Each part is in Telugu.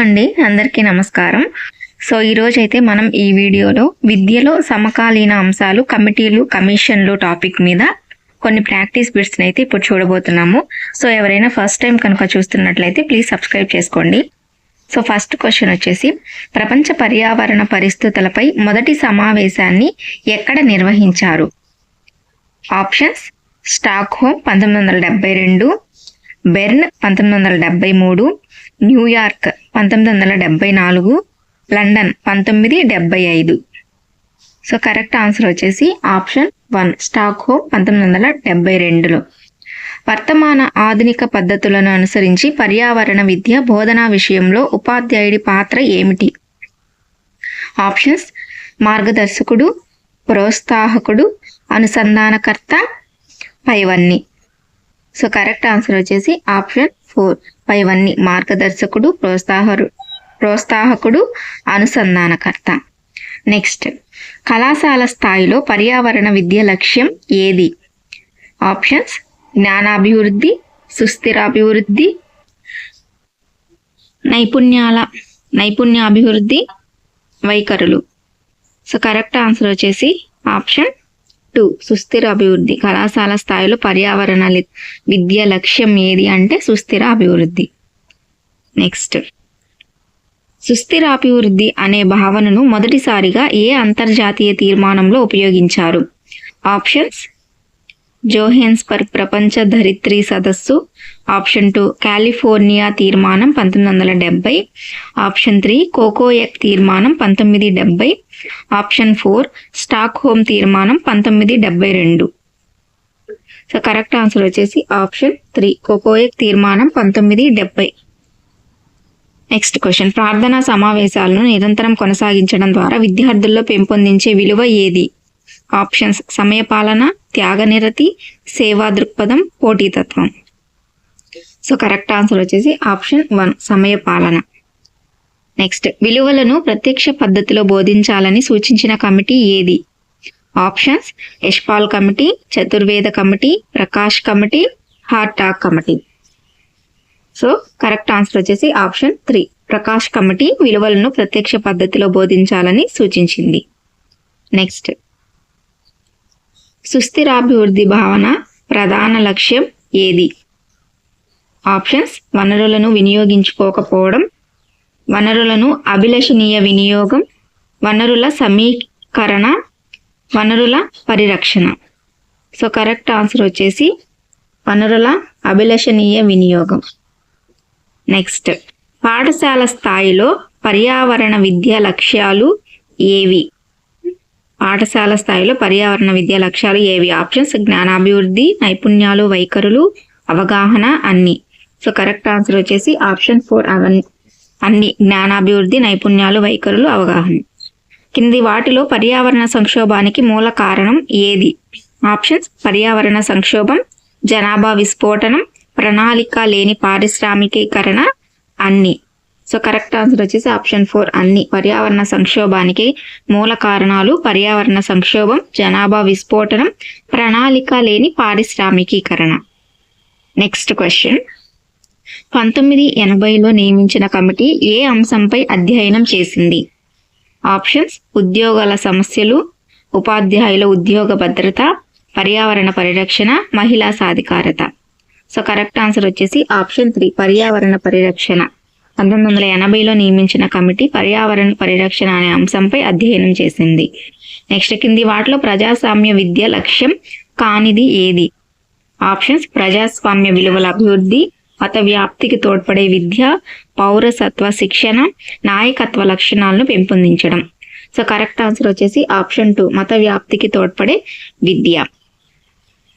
అండి అందరికీ నమస్కారం. సో ఈరోజు అయితే మనం ఈ వీడియోలో విద్యలో సమకాలీన అంశాలు కమిటీలు కమిషన్లు టాపిక్ మీద కొన్ని ప్రాక్టీస్ బిట్స్ని అయితే ఇప్పుడు చూడబోతున్నాము. సో ఎవరైనా ఫస్ట్ టైం కనుక చూస్తున్నట్లయితే ప్లీజ్ సబ్స్క్రైబ్ చేసుకోండి. సో ఫస్ట్ క్వశ్చన్ వచ్చేసి ప్రపంచ పర్యావరణ పరిస్థితులపై మొదటి సమావేశాన్ని ఎక్కడ నిర్వహించారు? ఆప్షన్స్ స్టాక్ హోమ్ పంతొమ్మిది వందల డెబ్బై రెండు బెర్న్ పంతొమ్మిది వందల డెబ్బై మూడు న్యూయార్క్ పంతొమ్మిది వందల డెబ్బై నాలుగు లండన్ పంతొమ్మిది డెబ్బై ఐదు. సో కరెక్ట్ ఆన్సర్ వచ్చేసి ఆప్షన్ వన్ స్టాక్ హోమ్ పంతొమ్మిది వందల డెబ్బై రెండులో. వర్తమాన ఆధునిక పద్ధతులను అనుసరించి పర్యావరణ విద్య బోధనా విషయంలో ఉపాధ్యాయుడి పాత్ర ఏమిటి? ఆప్షన్స్ మార్గదర్శకుడు ప్రోత్సాహకుడు అనుసంధానకర్త పైవన్నీ. సో కరెక్ట్ ఆన్సర్ వచ్చేసి ఆప్షన్ ఫోర్ పైవన్నీ మార్గదర్శకుడు ప్రోత్సాహరు ప్రోత్సాహకుడు అనుసంధానకర్త. నెక్స్ట్. కళాశాల స్థాయిలో పర్యావరణ విద్య లక్ష్యం ఏది? ఆప్షన్స్. జ్ఞానాభివృద్ధి సుస్థిరాభివృద్ధి నైపుణ్యాల నైపుణ్యాభివృద్ధి వైఖరులు. సో కరెక్ట్ ఆన్సర్ వచ్చేసి ఆప్షన్ టూ సుస్థిర అభివృద్ధి కళాశాల స్థాయిలో పర్యావరణ విద్య లక్ష్యం ఏది అంటే సుస్థిర అభివృద్ధి. నెక్స్ట్ సుస్థిర అభివృద్ధి అనే భావనను మొదటిసారిగా ఏ అంతర్జాతీయ తీర్మానంలో ఉపయోగించారు? ఆప్షన్స్ జోహెన్స్బర్గ్ ప్రపంచ ధరిత్రి సదస్సు. ఆప్షన్ టూ కాలిఫోర్నియా తీర్మానం పంతొమ్మిది వందల డెబ్బై. ఆప్షన్ త్రీ కోకోయక్ తీర్మానం పంతొమ్మిది డెబ్బై. ఆప్షన్ ఫోర్ స్టాక్ హోమ్ తీర్మానం పంతొమ్మిది డెబ్బై రెండు. సో కరెక్ట్ ఆన్సర్ వచ్చేసి ఆప్షన్ త్రీ కోకోయక్ తీర్మానం పంతొమ్మిది డెబ్బై. నెక్స్ట్ క్వశ్చన్ ప్రార్థనా సమావేశాలను నిరంతరం కొనసాగించడం ద్వారా విద్యార్థుల్లో పెంపొందించే విలువ ఏది? ఆప్షన్స్ సమయపాలన త్యాగనిరతి సేవా దృక్పథం పోటీతత్వం. సో కరెక్ట్ ఆన్సర్ వచ్చేసి ఆప్షన్ వన్ సమయపాలన. నెక్స్ట్ విలువలను ప్రత్యక్ష పద్ధతిలో బోధించాలని సూచించిన కమిటీ ఏది? Options Yashpal committee Chaturveda committee Prakash committee Hartog committee so correct answer వచ్చేసి ఆప్షన్ త్రీ ప్రకాష్ కమిటీ విలువలను ప్రత్యక్ష పద్ధతిలో బోధించాలని సూచించింది. నెక్స్ట్ సుస్థిరాభివృద్ధి భావన ప్రధాన లక్ష్యం ఏది? ఆప్షన్స్ వనరులను వినియోగించుకోకపోవడం వనరులను అభిలషణీయ వినియోగం వనరుల సమీకరణ వనరుల పరిరక్షణ. సో కరెక్ట్ ఆన్సర్ వచ్చేసి వనరుల అభిలషణీయ వినియోగం. నెక్స్ట్ పాఠశాల స్థాయిలో పర్యావరణ విద్య లక్ష్యాలు ఏవి? పాఠశాల స్థాయిలో పర్యావరణ విద్య లక్ష్యాలు ఏవి? ఆప్షన్స్ జ్ఞానాభివృద్ధి నైపుణ్యాలు వైఖరులు అవగాహన అన్ని. సో కరెక్ట్ ఆన్సర్ వచ్చేసి ఆప్షన్ ఫోర్ అవన్నీ అన్ని జ్ఞానాభివృద్ధి నైపుణ్యాలు వైఖరులు అవగాహన. కింది వాటిలో పర్యావరణ సంక్షోభానికి మూల కారణం ఏది? ఆప్షన్స్ పర్యావరణ సంక్షోభం జనాభా విస్ఫోటనం ప్రణాళిక లేని పారిశ్రామికీకరణ అన్ని. సో కరెక్ట్ ఆన్సర్ వచ్చేసి ఆప్షన్ ఫోర్ అన్ని. పర్యావరణ సంక్షోభానికి మూల కారణాలు పర్యావరణ సంక్షోభం జనాభా విస్ఫోటనం ప్రణాళిక లేని పారిశ్రామికీకరణ. నెక్స్ట్ క్వశ్చన్ పంతొమ్మిది ఎనభైలో నియమించిన కమిటీ ఏ అంశంపై అధ్యయనం చేసింది? ఆప్షన్స్ ఉద్యోగాల సమస్యలు ఉపాధ్యాయుల ఉద్యోగ భద్రత పర్యావరణ పరిరక్షణ మహిళా సాధికారత. సో కరెక్ట్ ఆన్సర్ వచ్చేసి ఆప్షన్ త్రీ పర్యావరణ పరిరక్షణ. పంతొమ్మిది వందల ఎనభైలో నియమించిన కమిటీ పర్యావరణ పరిరక్షణ అనే అంశంపై అధ్యయనం చేసింది. నెక్స్ట్ కింది వాటిలో ప్రజాస్వామ్య విద్య లక్ష్యం కానిది ఏది? ఆప్షన్స్ ప్రజాస్వామ్య విలువల అభివృద్ధి మత వ్యాప్తికి తోడ్పడే విద్య పౌరసత్వ శిక్షణ నాయకత్వ లక్షణాలను పెంపొందించడం. సో కరెక్ట్ ఆన్సర్ వచ్చేసి ఆప్షన్ టూ మత వ్యాప్తికి తోడ్పడే విద్య.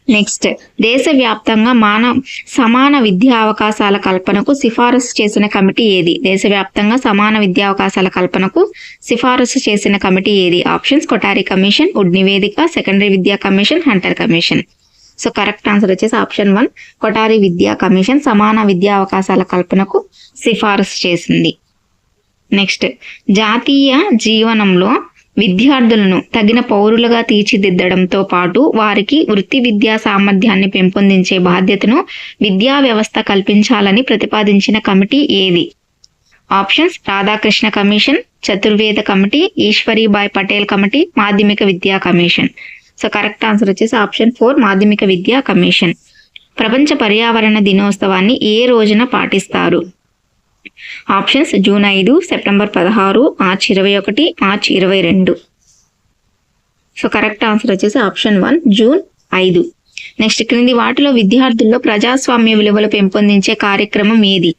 నెక్స్ట్ దేశవ్యాప్తంగా మానవ సమాన విద్యా అవకాశాల కల్పనకు సిఫారసు చేసిన కమిటీ ఏది? దేశవ్యాప్తంగా సమాన విద్యా అవకాశాల కల్పనకు సిఫారసు చేసిన కమిటీ ఏది? ఆప్షన్స్ కొటారి కమిషన్ ఉడ్ నివేదిక సెకండరీ విద్యా commission Hunter commission. So correct answer వచ్చేసి ఆప్షన్ వన్ కొటారి విద్యా కమిషన్ సమాన విద్యా అవకాశాల కల్పనకు సిఫారసు చేసింది. నెక్స్ట్ జాతీయ జీవనంలో విద్యార్థులను తగిన పౌరులుగా తీర్చిదిద్దడంతో పాటు వారికి వృత్తి విద్యా సామర్థ్యాన్ని పెంపొందించే బాధ్యతను విద్యా వ్యవస్థ కల్పించాలని ప్రతిపాదించిన కమిటీ ఏది? Options Radhakrishna commission Chaturveda committee Ishwaribai Patel committee మాధ్యమిక విద్యా కమిషన్. సో కరెక్ట్ ఆన్సర్ వచ్చేసి ఆప్షన్ ఫోర్ మాధ్యమిక విద్యా కమిషన్. ప్రపంచ పర్యావరణ దినోత్సవాన్ని ఏ రోజున పాటిస్తారు? ఆప్షన్స్ జూన్ ఐదు సెప్టెంబర్ పదహారు మార్చ్ ఇరవై ఒకటి మార్చ్ ఇరవై రెండు. సో కరెక్ట్ ఆన్సర్ వచ్చేసి ఆప్షన్ వన్ జూన్ ఐదు. నెక్స్ట్ క్రింది వాటిలో విద్యార్థుల్లో ప్రజాస్వామ్య విలువలు పెంపొందించే కార్యక్రమం ఏది?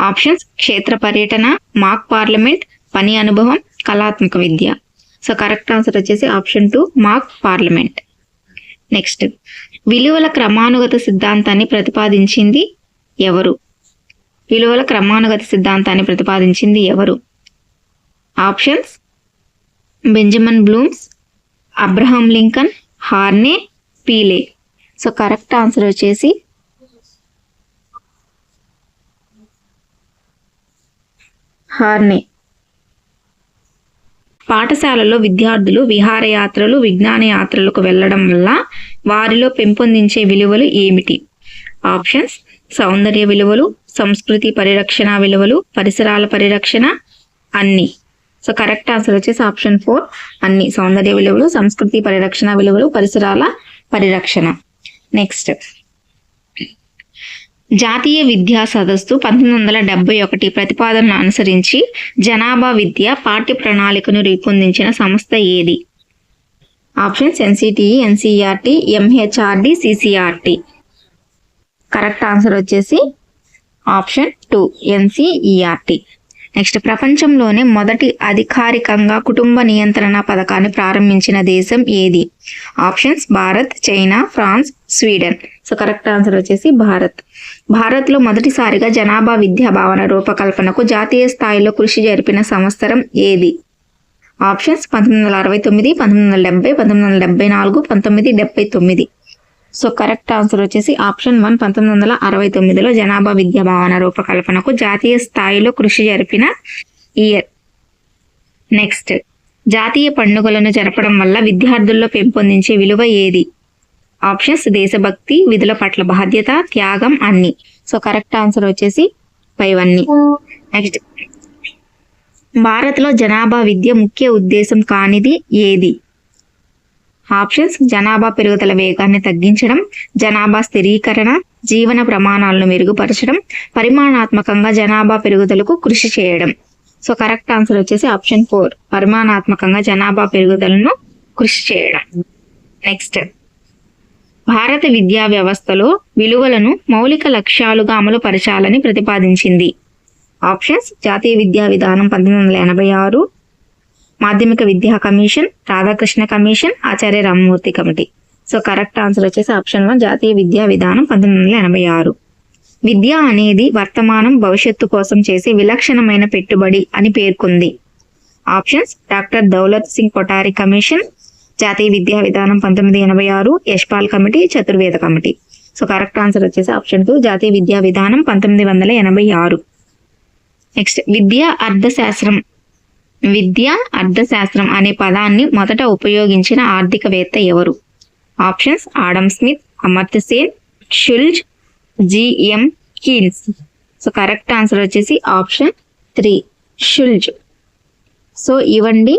ఆప్షన్స్ క్షేత్ర పర్యటన మాక్ పార్లమెంట్ పని అనుభవం కళాత్మక విద్య. సో కరెక్ట్ ఆన్సర్ వచ్చేసి option two mock parliament. Next విలువల క్రమానుగత సిద్ధాంతాన్ని ప్రతిపాదించింది ఎవరు? విలువల క్రమానుగత సిద్ధాంతాన్ని ప్రతిపాదించింది ఎవరు? Options Benjamin Blooms Abraham Lincoln హార్నే Pele. So correct answer వచ్చేసి హార్నే. పాఠశాలలో విద్యార్థులు విహారయాత్రలు విజ్ఞాన యాత్రలకు వెళ్ళడం వల్ల వారిలో పెంపొందించే విలువలు ఏమిటి? ఆప్షన్స్ సౌందర్య విలువలు సంస్కృతి పరిరక్షణ విలువలు పరిసరాల పరిరక్షణ అన్ని. సో కరెక్ట్ ఆన్సర్ వచ్చేసి ఆప్షన్ ఫోర్ అన్ని. సౌందర్య విలువలు సంస్కృతి పరిరక్షణ విలువలు పరిసరాల పరిరక్షణ. నెక్స్ట్. జాతీయ విద్యా సదస్సు పంతొమ్మిది వందల డెబ్బై ఒకటి ప్రతిపాదనను అనుసరించి జనాభా విద్య పాఠ్య ప్రణాళికను రూపొందించిన సంస్థ ఏది? Options NCTE NCRT MHRD CCRT. Correct answer వచ్చేసి ఆప్షన్ టూ ఎన్సిఈఆర్టి. నెక్స్ట్ ప్రపంచంలోనే మొదటి అధికారికంగా కుటుంబ నియంత్రణ పథకాన్ని ప్రారంభించిన దేశం ఏది? Options Bharat China France Sweden. So correct answer వచ్చేసి భారత్. భారత్లో మొదటిసారిగా జనాభా విద్యా భావన రూపకల్పనకు జాతీయ స్థాయిలో కృషి జరిపిన సంవత్సరం ఏది? ఆప్షన్స్ పంతొమ్మిది వందల అరవై తొమ్మిది పంతొమ్మిది వందల డెబ్బై పంతొమ్మిది వందల డెబ్బై నాలుగు పంతొమ్మిది డెబ్బై తొమ్మిది. సో కరెక్ట్ ఆన్సర్ వచ్చేసి ఆప్షన్ వన్ పంతొమ్మిది వందల అరవై తొమ్మిదిలో జనాభా విద్యా భావన రూపకల్పనకు జాతీయ స్థాయిలో కృషి జరిపిన ఇయర్ నెక్స్ట్ జాతీయ పండుగలను జరపడం వల్ల విద్యార్థుల్లో పెంపొందించే విలువ ఏది? ఆప్షన్స్ దేశభక్తి విధుల పట్ల బాధ్యత త్యాగం అన్ని. సో కరెక్ట్ ఆన్సర్ వచ్చేసి పైవన్నీ నెక్స్ట్ భారత్లో జనాభా విద్య ముఖ్య ఉద్దేశం కానిది ఏది? ఆప్షన్స్ జనాభా పెరుగుదల వేగాన్ని తగ్గించడం జనాభా స్థిరీకరణ జీవన ప్రమాణాలను మెరుగుపరచడం పరిమాణాత్మకంగా జనాభా పెరుగుదలకు కృషి చేయడం. సో కరెక్ట్ ఆన్సర్ వచ్చేసి ఆప్షన్ ఫోర్. పరిమాణాత్మకంగా జనాభా పెరుగుదలను కృషి చేయడం. నెక్స్ట్. భారత విద్యా వ్యవస్థలో విలువలను మౌలిక లక్ష్యాలుగా అమలు పరచాలని ప్రతిపాదించింది. ఆప్షన్స్ జాతీయ విద్యా విధానం పంతొమ్మిది వందల ఎనభై ఆరు మాధ్యమిక విద్యా commission Radhakrishna commission Acharya Ramamurthy committee. So correct answer వచ్చేసి ఆప్షన్ వన్ జాతీయ విద్యా విధానం పంతొమ్మిది వందల ఎనభై ఆరు. విద్య అనేది వర్తమానం భవిష్యత్తు కోసం చేసే విలక్షణమైన పెట్టుబడి అని పేర్కొంది. Options doctor Daulat Singh Kothari commission జాతీయ విద్యా విధానం పంతొమ్మిది ఎనభై ఆరు Yashpal committee Chaturveda committee. So correct answer వచ్చేసి ఆప్షన్ టూ జాతీయ విద్యా విధానం పంతొమ్మిది వందల ఎనభై ఆరు. నెక్స్ట్ విద్య అర్థశాస్త్రం. విద్య అర్థశాస్త్రం అనే పదాన్ని మొదట ఉపయోగించిన ఆర్థికవేత్త ఎవరు? Options Adam Smith Amartya Sen Schultz GM Keels. So correct answer వచ్చేసి ఆప్షన్ త్రీ షుల్జ్. సో ఇవండి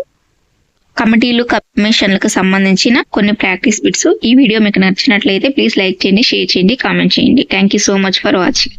కమిటీలు కమిషన్లకు సంబంధించిన కొన్ని ప్రాక్టీస్ బిట్స్. ఈ వీడియో మీకు నచ్చినట్లయితే ప్లీజ్ లైక్ చేయండి షేర్ చేయండి కామెంట్ చేయండి. Thank you so much for watching